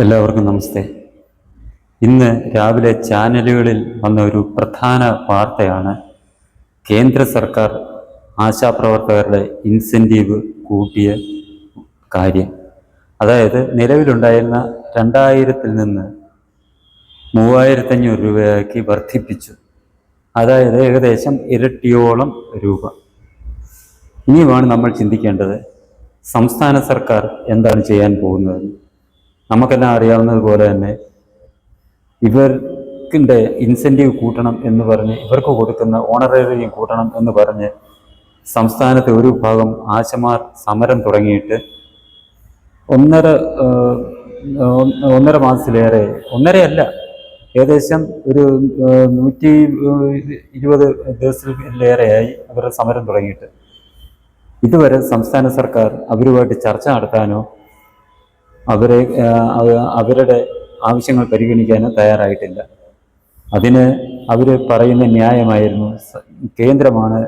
എല്ലാവർക്കും നമസ്തേ. ഇന്ന് രാവിലെ ചാനലുകളിൽ വന്ന ഒരു പ്രധാന വാർത്തയാണ് കേന്ദ്ര സർക്കാർ ആശാപ്രവർത്തകരുടെ ഇൻസെന്റീവ് കൂട്ടിയ കാര്യം. അതായത് നിലവിലുണ്ടായിരുന്ന രണ്ടായിരത്തിൽ നിന്ന് മൂവായിരത്തഞ്ഞൂറ് രൂപയാക്കി വർദ്ധിപ്പിച്ചു. അതായത് ഏകദേശം ഇരട്ടിയോളം രൂപ. ഇനിയുമാണ് നമ്മൾ ചിന്തിക്കേണ്ടത് സംസ്ഥാന സർക്കാർ എന്താണ് ചെയ്യാൻ പോകുന്നത്? നമുക്കെല്ലാം അറിയാവുന്നതുപോലെ തന്നെ ഇവർക്കിന്റെ ഇൻസെന്റീവ് കൂട്ടണം എന്ന് പറഞ്ഞ് ഇവർക്ക് കൊടുക്കുന്ന ഓണറേറിയം കൂട്ടണം എന്ന് പറഞ്ഞ് സംസ്ഥാനത്തെ ഒരു വിഭാഗം ആശമാർ സമരം തുടങ്ങിയിട്ട് ഒന്നര ഒന്നര മാസത്തിലേറെ ഒന്നരയല്ല ഏകദേശം ഒരു നൂറ്റി ഇരുപത് ദിവസത്തിലേറെയായി അവരുടെ സമരം തുടങ്ങിയിട്ട്. ഇതുവരെ സംസ്ഥാന സർക്കാർ അവരുമായിട്ട് ചർച്ച നടത്താനോ അവരെ അവരുടെ ആവശ്യങ്ങൾ പരിഗണിക്കാൻ തയ്യാറായിട്ടില്ല. അതിന് അവർ പറയുന്ന ന്യായമായിരുന്നു കേന്ദ്രമാണ്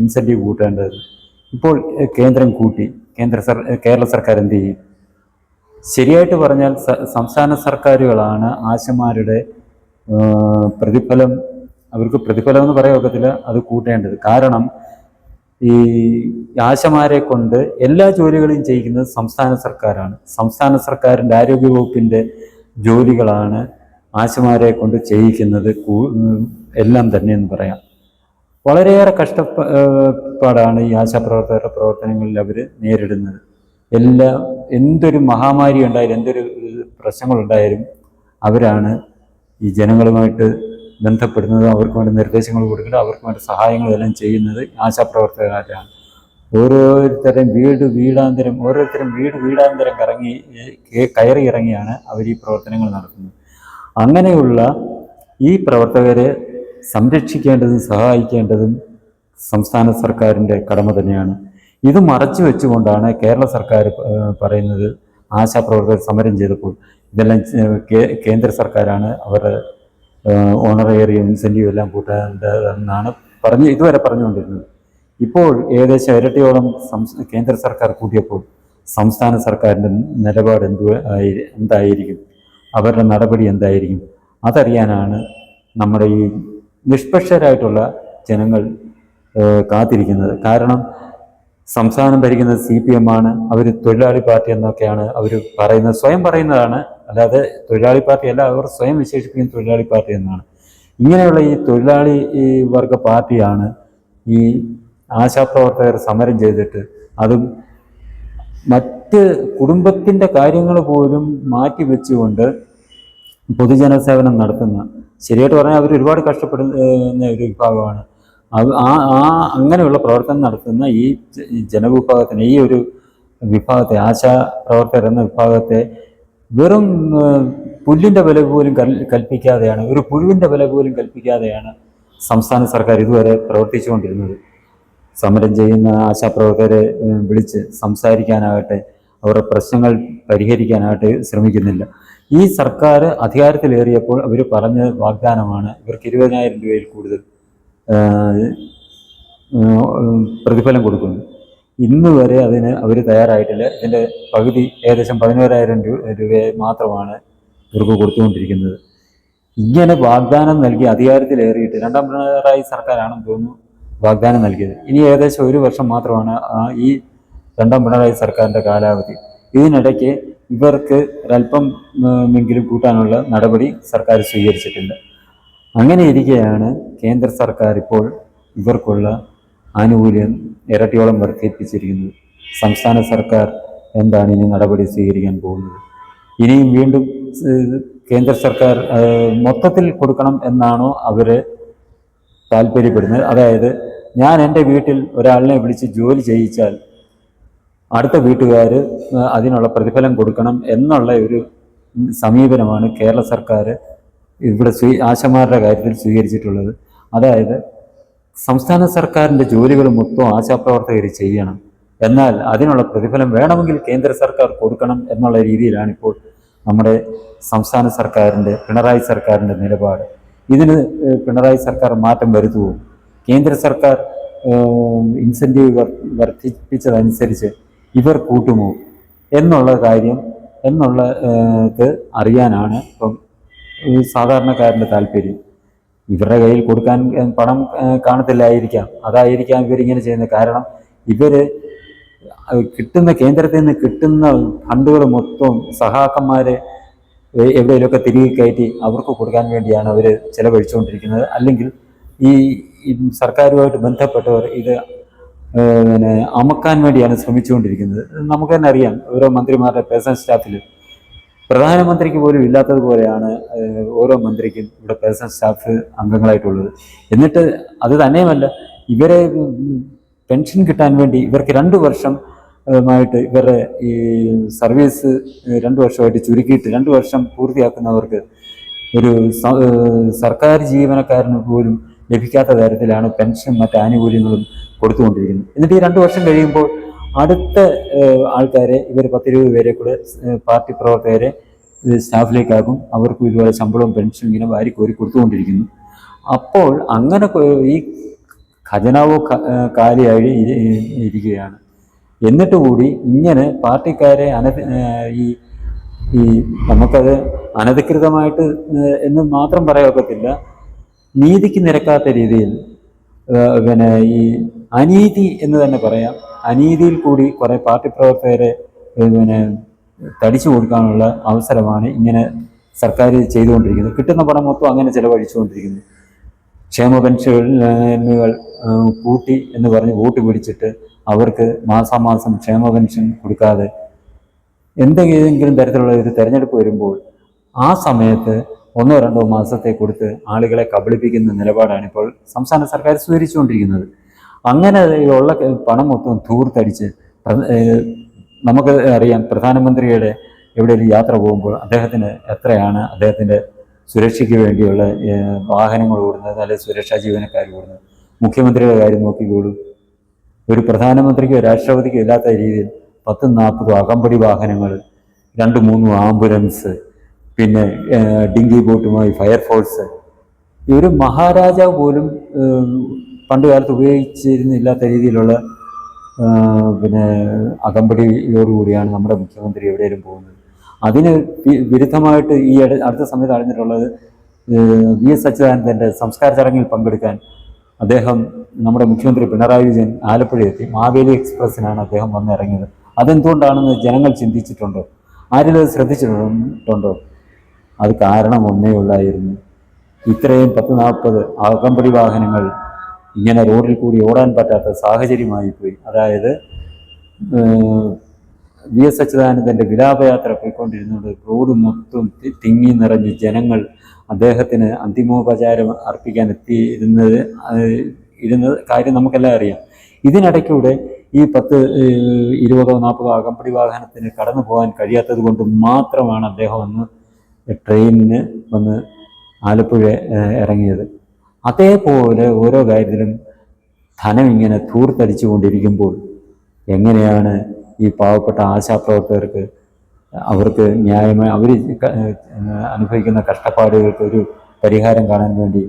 ഇൻസെന്റീവ് കൂട്ടേണ്ടത്. ഇപ്പോൾ കേന്ദ്രം കൂട്ടി കേന്ദ്ര സർ കേരള സർക്കാർ എന്ത് ചെയ്യും? ശരിയായിട്ട് പറഞ്ഞാൽ സംസ്ഥാന സർക്കാരുകളാണ് ആശമാരുടെ പ്രതിഫലം അവർക്ക് പ്രതിഫലം എന്ന് പറയാൻ ഒക്കത്തില്ല അത് കൂട്ടേണ്ടത്. കാരണം ഈ ആശമാരെ കൊണ്ട് എല്ലാ ജോലികളും ചെയ്യിക്കുന്നത് സംസ്ഥാന സർക്കാരാണ്. സംസ്ഥാന സർക്കാരിന്റെ ആരോഗ്യവകുപ്പിന്റെ ജോലികളാണ് ആശമാരെ കൊണ്ട് ചെയ്യിക്കുന്നത്. എല്ലാം തന്നെ എന്ന് പറയാം. വളരെയേറെ കഷ്ടപ്പാടാണ് ഈ ആശാപ്രവർത്തകരുടെ പ്രവർത്തനങ്ങളിൽ അവർ നേരിടുന്നത്. എല്ലാ എന്തൊരു മഹാമാരി ഉണ്ടായാലും എന്തൊരു പ്രശ്നങ്ങളുണ്ടായാലും അവരാണ് ഈ ജനങ്ങളുമായിട്ട് ബന്ധപ്പെടുന്നത് അവർക്ക് വേണ്ട നിർദ്ദേശങ്ങൾ കൊടുക്കുന്നത് അവർക്ക് വേണ്ട സഹായങ്ങളും എല്ലാം ചെയ്യുന്നത് ആശാപ്രവർത്തകരാണ് ഓരോരുത്തരും വീട് വീടാന്തരം ഓരോരുത്തരും വീട് വീടാന്തരം കറങ്ങി കയറി ഇറങ്ങിയാണ് അവർ ഈ പ്രവർത്തനങ്ങൾ നടത്തുന്നത്. അങ്ങനെയുള്ള ഈ പ്രവർത്തകരെ സംരക്ഷിക്കേണ്ടതും സഹായിക്കേണ്ടതും സംസ്ഥാന സർക്കാരിന്റെ കടമ തന്നെയാണ്. ഇത് മറച്ചു വെച്ചുകൊണ്ടാണ് കേരള സർക്കാർ പറയുന്നത് ആശാപ്രവർത്തകർ സമരം ചെയ്തപ്പോൾ. ഇതെല്ലാം കേന്ദ്ര സർക്കാരാണ് അവരുടെ ഓണറേറിയ ഇൻസെന്റീവ് എല്ലാം കൂട്ടേണ്ടതെന്നാണ് പറഞ്ഞ് ഇതുവരെ പറഞ്ഞുകൊണ്ടിരുന്നത്. ഇപ്പോൾ ഏകദേശം ഇരട്ടിയോളം കേന്ദ്ര സർക്കാർ കൂട്ടിയപ്പോൾ സംസ്ഥാന സർക്കാരിന്റെ നിലപാട് എന്തു എന്തായിരിക്കും? അവരുടെ നടപടി എന്തായിരിക്കും? അതറിയാനാണ് നമ്മുടെ ഈ നിഷ്പക്ഷരായിട്ടുള്ള ജനങ്ങൾ കാത്തിരിക്കുന്നത്. കാരണം സംസ്ഥാനം ഭരിക്കുന്നത് സി പി എം ആണ് അവർ തൊഴിലാളി പാർട്ടി എന്നൊക്കെയാണ് അവർ പറയുന്നത് സ്വയം പറയുന്നതാണ് അല്ലാതെ തൊഴിലാളി പാർട്ടി അല്ല അവർ സ്വയം വിശേഷിപ്പിക്കുന്ന തൊഴിലാളി പാർട്ടി എന്നാണ്. ഇങ്ങനെയുള്ള ഈ തൊഴിലാളി ഈ വർഗ പാർട്ടിയാണ് ഈ ആശാപ്രവർത്തകർ സമരം ചെയ്തിട്ട് അതും മറ്റ് കുടുംബത്തിന്റെ കാര്യങ്ങൾ പോലും മാറ്റി വെച്ചുകൊണ്ട് പൊതുജന സേവനം നടത്തുന്ന. ശരിയായിട്ട് പറഞ്ഞാൽ അവർ ഒരുപാട് കഷ്ടപ്പെടുന്ന ഒരു വിഭാഗമാണ്. അത് ആ ആ അങ്ങനെയുള്ള പ്രവർത്തനം നടത്തുന്ന ഈ ജനവിഭാഗത്തിന് ഈ ഒരു വിഭാഗത്തെ ആശാ പ്രവർത്തകർ എന്ന വിഭാഗത്തെ വെറും പുല്ലിന്റെ വില പോലും കൽ കൽപ്പിക്കാതെയാണ് ഒരു പുഴുവിന്റെ വില പോലും കൽപ്പിക്കാതെയാണ് സംസ്ഥാന സർക്കാർ ഇതുവരെ പ്രവർത്തിച്ചുകൊണ്ടിരുന്നത്. സമരം ചെയ്യുന്ന ആശാപ്രവർത്തകരെ വിളിച്ച് സംസാരിക്കാനാകട്ടെ അവരുടെ പ്രശ്നങ്ങൾ പരിഹരിക്കാനാകട്ടെ ശ്രമിക്കുന്നില്ല. ഈ സർക്കാർ അധികാരത്തിലേറിയപ്പോൾ അവർ പറഞ്ഞ വാഗ്ദാനമാണ് ഇവർക്ക് ഇരുപതിനായിരം രൂപയിൽ കൂടുതൽ പ്രതിഫലം കൊടുക്കുന്നു ഇന്ന് വരെ അതിന് അവർ തയ്യാറായിട്ടില്ല. ഇതിന്റെ പകുതി ഏകദേശം പതിനോരായിരം രൂപ മാത്രമാണ് ഇവർക്ക് കൊടുത്തുകൊണ്ടിരിക്കുന്നത്. ഇങ്ങനെ വാഗ്ദാനം നൽകി അധികാരത്തിലേറിയിട്ട് രണ്ടാം പിണറായി സർക്കാരാണെന്ന് തോന്നുന്നു വാഗ്ദാനം നൽകിയത്. ഇനി ഏകദേശം ഒരു വർഷം മാത്രമാണ് ഈ രണ്ടാം പിണറായി സർക്കാരിന്റെ കാലാവധി. ഇതിനിടയ്ക്ക് ഇവർക്ക് ഒരല്പം എങ്കിലും കൂട്ടാനുള്ള നടപടി സർക്കാർ സ്വീകരിച്ചിട്ടുണ്ട്. അങ്ങനെ ഇരിക്കെയാണ് കേന്ദ്ര സർക്കാർ ഇപ്പോൾ ഇവർക്കുള്ള ആനുകൂല്യം ഇരട്ടിയോളം വർദ്ധിപ്പിച്ചിരിക്കുന്നത് സംസ്ഥാന സർക്കാർ എന്താണ് ഇനി നടപടി സ്വീകരിക്കാൻ പോകുന്നത്? ഇനിയും വീണ്ടും കേന്ദ്ര സർക്കാർ മൊത്തത്തിൽ കൊടുക്കണം എന്നാണോ അവർ താല്പര്യപ്പെടുന്നത്? അതായത് ഞാൻ എന്റെ വീട്ടിൽ ഒരാളിനെ വിളിച്ച് ജോലി ചെയ്യിച്ചാൽ അടുത്ത വീട്ടുകാർ അതിനുള്ള പ്രതിഫലം കൊടുക്കണം എന്നുള്ള ഒരു സമീപനമാണ് കേരള സർക്കാർ ഇവിടെ സ്വീ ആശമാരുടെ കാര്യത്തിൽ സ്വീകരിച്ചിട്ടുള്ളത്. അതായത് സംസ്ഥാന സർക്കാരിന്റെ ജോലികൾ മൊത്തം ആശാപ്രവർത്തകർ ചെയ്യണം. എന്നാൽ അതിനുള്ള പ്രതിഫലം വേണമെങ്കിൽ കേന്ദ്ര സർക്കാർ കൊടുക്കണം എന്നുള്ള രീതിയിലാണ് ഇപ്പോൾ നമ്മുടെ സംസ്ഥാന സർക്കാരിന്റെ പിണറായി സർക്കാരിന്റെ നിലപാട്. ഇതിന് പിണറായി സർക്കാർ മാറ്റം വരുത്തുമോ കേന്ദ്ര സർക്കാർ ഇൻസെന്റീവ് വർദ്ധിപ്പിച്ചതനുസരിച്ച് ഇവർ കൂട്ടുമോ? എന്നുള്ള കാര്യം എന്നുള്ള അറിയാനാണ് ഇപ്പം സാധാരണക്കാരന്റെ താല്പര്യം. ഇവരുടെ കയ്യിൽ കൊടുക്കാൻ പണം കാണത്തില്ലായിരിക്കാം. അതായിരിക്കാം ഇവരിങ്ങനെ ചെയ്യുന്നത്. കാരണം ഇവർ കിട്ടുന്ന കേന്ദ്രത്തിൽ നിന്ന് കിട്ടുന്ന ഫണ്ടുകൾ മൊത്തം സഹാക്കന്മാരെ എവിടെയെങ്കിലുമൊക്കെ തിരികെ കയറ്റി അവർക്ക് കൊടുക്കാൻ വേണ്ടിയാണ് അവർ ചിലവഴിച്ചുകൊണ്ടിരിക്കുന്നത്. അല്ലെങ്കിൽ ഈ സർക്കാരുമായിട്ട് ബന്ധപ്പെട്ടവർ ഇത് പിന്നെ അമക്കാൻ വേണ്ടിയാണ് ശ്രമിച്ചുകൊണ്ടിരിക്കുന്നത്. നമുക്ക് തന്നെ അറിയാം. ഓരോ മന്ത്രിമാരുടെ പേഴ്സണൽ സ്റ്റാഫിൽ പ്രധാനമന്ത്രിക്ക് പോലും ഇല്ലാത്തതുപോലെയാണ് ഓരോ മന്ത്രിക്കും ഇവിടെ പേഴ്സണൽ സ്റ്റാഫ് അംഗങ്ങളായിട്ടുള്ളത്. എന്നിട്ട് അത് തന്നെയുമല്ല ഇവരെ പെൻഷൻ കിട്ടാൻ വേണ്ടി ഇവർക്ക് രണ്ട് വർഷം മായിട്ട് ഇവരുടെ ഈ സർവീസ് രണ്ട് വർഷമായിട്ട് ചുരുക്കിയിട്ട് രണ്ട് വർഷം പൂർത്തിയാക്കുന്നവർക്ക് ഒരു സർക്കാർ ജീവനക്കാരന് പോലും ലഭിക്കാത്ത തരത്തിലാണ് പെൻഷൻ മറ്റ് ആനുകൂല്യങ്ങളും കൊടുത്തുകൊണ്ടിരിക്കുന്നത്. എന്നിട്ട് ഈ രണ്ട് വർഷം കഴിയുമ്പോൾ അടുത്ത ആൾക്കാരെ ഇവർ പത്തിരുപത് പേരെ കൂടെ പാർട്ടി പ്രവർത്തകരെ സ്റ്റാഫിലേക്കാക്കും. അവർക്കും ഇതുപോലെ ശമ്പളവും പെൻഷനും ഇങ്ങനെ വാരി കോരി കൊടുത്തുകൊണ്ടിരിക്കുന്നു. അപ്പോൾ അങ്ങനെ ഈ ഖജനാവ് കാലിയായി ഇരിക്കുകയാണ്. എന്നിട്ട് കൂടി ഇങ്ങനെ പാർട്ടിക്കാരെ അന ഈ ഈ നമുക്കത് അനധികൃതമായിട്ട് എന്ന് മാത്രം പറയാൻ ഒക്കത്തില്ല. നീതിക്ക് നിരക്കാത്ത രീതിയിൽ പിന്നെ ഈ അനീതി എന്ന് തന്നെ പറയാം. അനീതിയിൽ കൂടി കുറേ പാർട്ടി പ്രവർത്തകരെ പിന്നെ തടിച്ചു കൊടുക്കാനുള്ള അവസരമാണ് ഇങ്ങനെ സർക്കാർ ചെയ്തുകൊണ്ടിരിക്കുന്നത്. കിട്ടുന്ന പണം മൊത്തം അങ്ങനെ ചിലവഴിച്ചുകൊണ്ടിരിക്കുന്നു. ക്ഷേമ പെൻഷനുകൾ കൂട്ടി എന്ന് പറഞ്ഞ് വോട്ട് പിടിച്ചിട്ട് അവർക്ക് മാസാമാസം ക്ഷേമ പെൻഷൻ കൊടുക്കാതെ എന്തെങ്കിലും തരത്തിലുള്ള ഒരു തെരഞ്ഞെടുപ്പ് വരുമ്പോൾ ആ സമയത്ത് ഒന്നോ രണ്ടോ മാസത്തെ കൊടുത്ത് ആളുകളെ കബളിപ്പിക്കുന്ന നിലപാടാണ് ഇപ്പോൾ സംസ്ഥാന സർക്കാർ സ്വീകരിച്ചുകൊണ്ടിരിക്കുന്നത്. അങ്ങനെ ഉള്ള പണം മൊത്തം ധൂർത്തടിച്ച് നമുക്ക് അറിയാം പ്രധാനമന്ത്രിയുടെ എവിടെയെങ്കിലും യാത്ര പോകുമ്പോൾ അദ്ദേഹത്തിന് എത്രയാണ് അദ്ദേഹത്തിന്റെ സുരക്ഷയ്ക്ക് വേണ്ടിയുള്ള വാഹനങ്ങൾ ഓടുന്നത് അല്ലെങ്കിൽ സുരക്ഷാ ജീവനക്കാർ ഓടുന്നത്. മുഖ്യമന്ത്രിയുടെ കാര്യം നോക്കിക്കോളൂ. ഒരു പ്രധാനമന്ത്രിക്കോ രാഷ്ട്രപതിക്കോ ഇല്ലാത്ത രീതിയിൽ പത്തും നാൽപ്പതും അകമ്പടി വാഹനങ്ങൾ രണ്ട് മൂന്നും ആംബുലൻസ് പിന്നെ ഡിങ്കി ബോട്ടുമായി ഫയർഫോഴ്സ്. ഒരു മഹാരാജാവ് പോലും പണ്ടുകാലത്ത് പണ്ട് കാലത്ത് ഉപയോഗിച്ചിരുന്നില്ലാത്ത രീതിയിലുള്ള പിന്നെ അകമ്പടിയോടുകൂടിയാണ് നമ്മുടെ മുഖ്യമന്ത്രി എവിടെയെങ്കിലും പോകുന്നത്. അതിന് വിരുദ്ധമായിട്ട് ഈ അടുത്ത സമയത്ത് അറിഞ്ഞിട്ടുള്ളത് വി എസ് അച്യുതാനന്ദന്റെ സംസ്കാര ചടങ്ങിൽ പങ്കെടുക്കാൻ അദ്ദേഹം നമ്മുടെ മുഖ്യമന്ത്രി പിണറായി വിജയൻ ആലപ്പുഴ എത്തി മാവേലി എക്സ്പ്രസ്സിനാണ് അദ്ദേഹം വന്നിറങ്ങിയത്. അതെന്തുകൊണ്ടാണെന്ന് ജനങ്ങൾ ചിന്തിച്ചിട്ടുണ്ടോ? ആരെങ്കിലും ശ്രദ്ധിച്ചിട്ടുണ്ടോ? അത് കാരണം ഒന്നേ ഉള്ളായിരുന്നു. ഇത്രയും പത്ത് നാൽപ്പത് അകമ്പടി വാഹനങ്ങൾ ഇങ്ങനെ റോഡിൽ കൂടി ഓടാൻ പറ്റാത്ത സാഹചര്യമായി പോയി. അതായത് വി എസ് അച്യുതാനന്ദന്റെ വിലാപയാത്ര പോയിക്കൊണ്ടിരുന്നത് റോഡ് മൊത്തം തിങ്ങി നിറഞ്ഞ് ജനങ്ങൾ അദ്ദേഹത്തിന് അന്തിമോപചാരം അർപ്പിക്കാൻ എത്തിയിരുന്നത് ഇരുന്ന കാര്യം നമുക്കെല്ലാം അറിയാം. ഇതിനിടയ്ക്കൂടെ ഈ പത്ത് ഇരുപതോ നാൽപ്പതോ അകമ്പടി വാഹനത്തിന് കടന്നു പോകാൻ കഴിയാത്തത് കൊണ്ട് മാത്രമാണ് അദ്ദേഹം ഒന്ന് ട്രെയിനിന് വന്ന് ആലപ്പുഴ ഇറങ്ങിയത്. അതേപോലെ ഓരോ കാര്യത്തിലും ധനം ഇങ്ങനെ തൂർത്തടിച്ചു കൊണ്ടിരിക്കുമ്പോൾ എങ്ങനെയാണ് ഈ പാവപ്പെട്ട ആശാപ്രവർത്തകർക്ക് അവർക്ക് ന്യായമായി അവർ അനുഭവിക്കുന്ന കഷ്ടപ്പാടുകൾക്ക് ഒരു പരിഹാരം കാണാൻ വേണ്ടി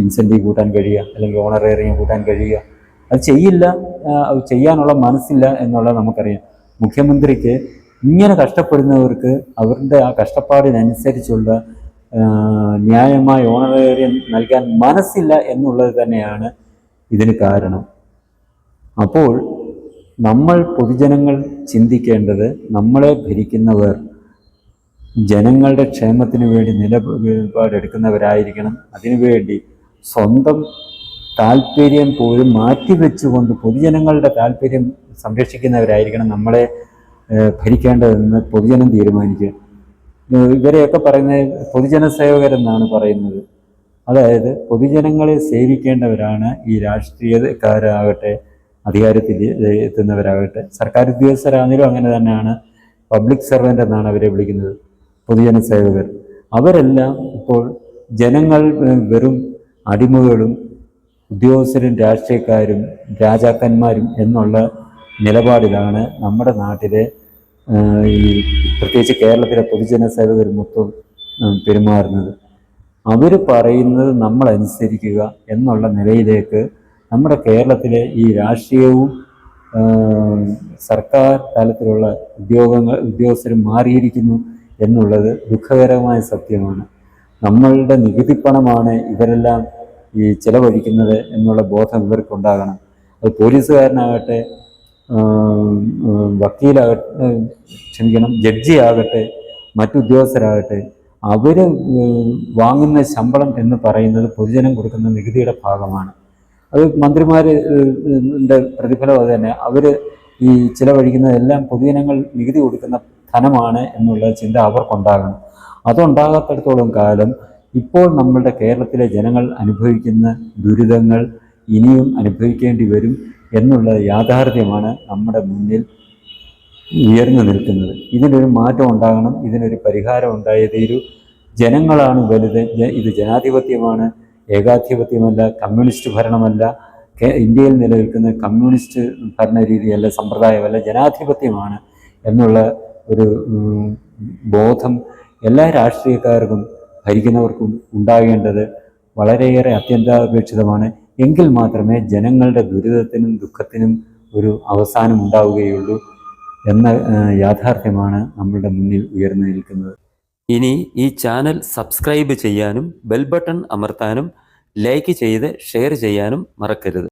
ഇൻസെന്റീവ് കൂട്ടാൻ കഴിയുക അല്ലെങ്കിൽ ഓണറേറിയം കൂട്ടാൻ കഴിയുക. അത് ചെയ്യില്ല ചെയ്യാനുള്ള മനസ്സില്ല എന്നുള്ളത് നമുക്കറിയാം. മുഖ്യമന്ത്രിക്ക് ഇങ്ങനെ കഷ്ടപ്പെടുന്നവർക്ക് അവരുടെ ആ കഷ്ടപ്പാടിനനുസരിച്ചുള്ള ന്യായമായ ഓണറേറിയം നൽകാൻ മനസ്സില്ല എന്നുള്ളത് തന്നെയാണ് ഇതിന് കാരണം. അപ്പോൾ നമ്മൾ പൊതുജനങ്ങൾ ചിന്തിക്കേണ്ടത് നമ്മളെ ഭരിക്കുന്നവർ ജനങ്ങളുടെ ക്ഷേമത്തിന് വേണ്ടി നിലപാടെടുക്കുന്നവരായിരിക്കണം. അതിനുവേണ്ടി സ്വന്തം താല്പര്യം പോലും മാറ്റിവെച്ചുകൊണ്ട് പൊതുജനങ്ങളുടെ താല്പര്യം സംരക്ഷിക്കുന്നവരായിരിക്കണം നമ്മളെ ഭരിക്കേണ്ടതെന്ന് പൊതുജനം തീരുമാനിക്കുക. ഇവരെയൊക്കെ പറയുന്നത് പൊതുജന സേവകരെന്നാണ് പറയുന്നത്. അതായത് പൊതുജനങ്ങളെ സേവിക്കേണ്ടവരാണ് ഈ രാഷ്ട്രീയക്കാരാകട്ടെ അധികാരത്തിൽ എത്തുന്നവരാകട്ടെ. സർക്കാർ ഉദ്യോഗസ്ഥരാണെങ്കിലും അങ്ങനെ തന്നെയാണ്. പബ്ലിക് സർവന്റ് എന്നാണ് അവരെ വിളിക്കുന്നത് പൊതുജന സേവകർ. അവരെല്ലാം ഇപ്പോൾ ജനങ്ങൾ വെറും അടിമകളും ഉദ്യോഗസ്ഥരും രാഷ്ട്രീയക്കാരും രാജാക്കന്മാരും എന്നുള്ള നിലപാടിലാണ് നമ്മുടെ നാട്ടിലെ ഈ പ്രത്യേകിച്ച് കേരളത്തിലെ പൊതുജന സേവകർ മൊത്തം പെരുമാറുന്നത്. അവർ പറയുന്നത് നമ്മൾ അനുസരിക്കുക എന്നുള്ള നിലയിലേക്ക് നമ്മുടെ കേരളത്തിലെ ഈ രാഷ്ട്രീയവും സർക്കാർ തലത്തിലുള്ള ഉദ്യോഗങ്ങൾ ഉദ്യോഗസ്ഥരും മാറിയിരിക്കുന്നു എന്നുള്ളത് ദുഃഖകരമായ സത്യമാണ്. നമ്മളുടെ നികുതിപ്പണമാണ് ഇവരെല്ലാം ഈ ചെലവഴിക്കുന്നത് എന്നുള്ള ബോധം ഇവർക്കുണ്ടാകണം. അത് പോലീസുകാരനാകട്ടെ വക്കീലാകട്ടെ ക്ഷമിക്കണം ജഡ്ജി ആകട്ടെ മറ്റുദ്യോഗസ്ഥരാകട്ടെ അവർ വാങ്ങുന്ന ശമ്പളം എന്ന് പറയുന്നത് പൊതുജനം കൊടുക്കുന്ന നികുതിയുടെ ഭാഗമാണ്. അത് മന്ത്രിമാർ പ്രതിഫലം അത് തന്നെ. അവർ ഈ ചിലവഴിക്കുന്നതെല്ലാം പൊതുജനങ്ങൾ നികുതി കൊടുക്കുന്ന ധനമാണ് എന്നുള്ള ചിന്ത അവർക്കുണ്ടാകണം. അതുണ്ടാകാത്തടത്തോളം കാലം ഇപ്പോൾ നമ്മളുടെ കേരളത്തിലെ ജനങ്ങൾ അനുഭവിക്കുന്ന ദുരിതങ്ങൾ ഇനിയും അനുഭവിക്കേണ്ടി വരും. എന്നുള്ള യാഥാർത്ഥ്യമാണ് നമ്മുടെ മുന്നിൽ ഉയർന്നു നിൽക്കുന്നത്. ഇതിനൊരു മാറ്റം ഉണ്ടാകണം ഇതിനൊരു പരിഹാരം ഉണ്ടായേ ജനങ്ങളാണ് വലുത് ഇത് ജനാധിപത്യമാണ് ഏകാധിപത്യമല്ല കമ്മ്യൂണിസ്റ്റ് ഭരണമല്ല ഇന്ത്യയിൽ നിലനിൽക്കുന്ന കമ്മ്യൂണിസ്റ്റ് ഭരണ രീതിയല്ല സമ്പ്രദായമല്ല ജനാധിപത്യമാണ് എന്നുള്ള ഒരു ബോധം എല്ലാ രാഷ്ട്രീയക്കാർക്കും ഭരിക്കുന്നവർക്കും ഉണ്ടാകേണ്ടത് വളരെയേറെ അത്യന്താപേക്ഷിതമാണ്. എങ്കിൽ മാത്രമേ ജനങ്ങളുടെ ദുരിതത്തിനും ദുഃഖത്തിനും ഒരു അവസാനം ഉണ്ടാവുകയുള്ളൂ എന്ന യാഥാർത്ഥ്യമാണ് നമ്മളുടെ മുന്നിൽ ഉയർന്നു നിൽക്കുന്നത്. ഇനി ഈ ചാനൽ സബ്സ്ക്രൈബ് ചെയ്യാനും ബെൽ ബട്ടൺ അമർത്താനും ലൈക്ക് ചെയ്ത് ഷെയർ ചെയ്യാനും മറക്കരുത്.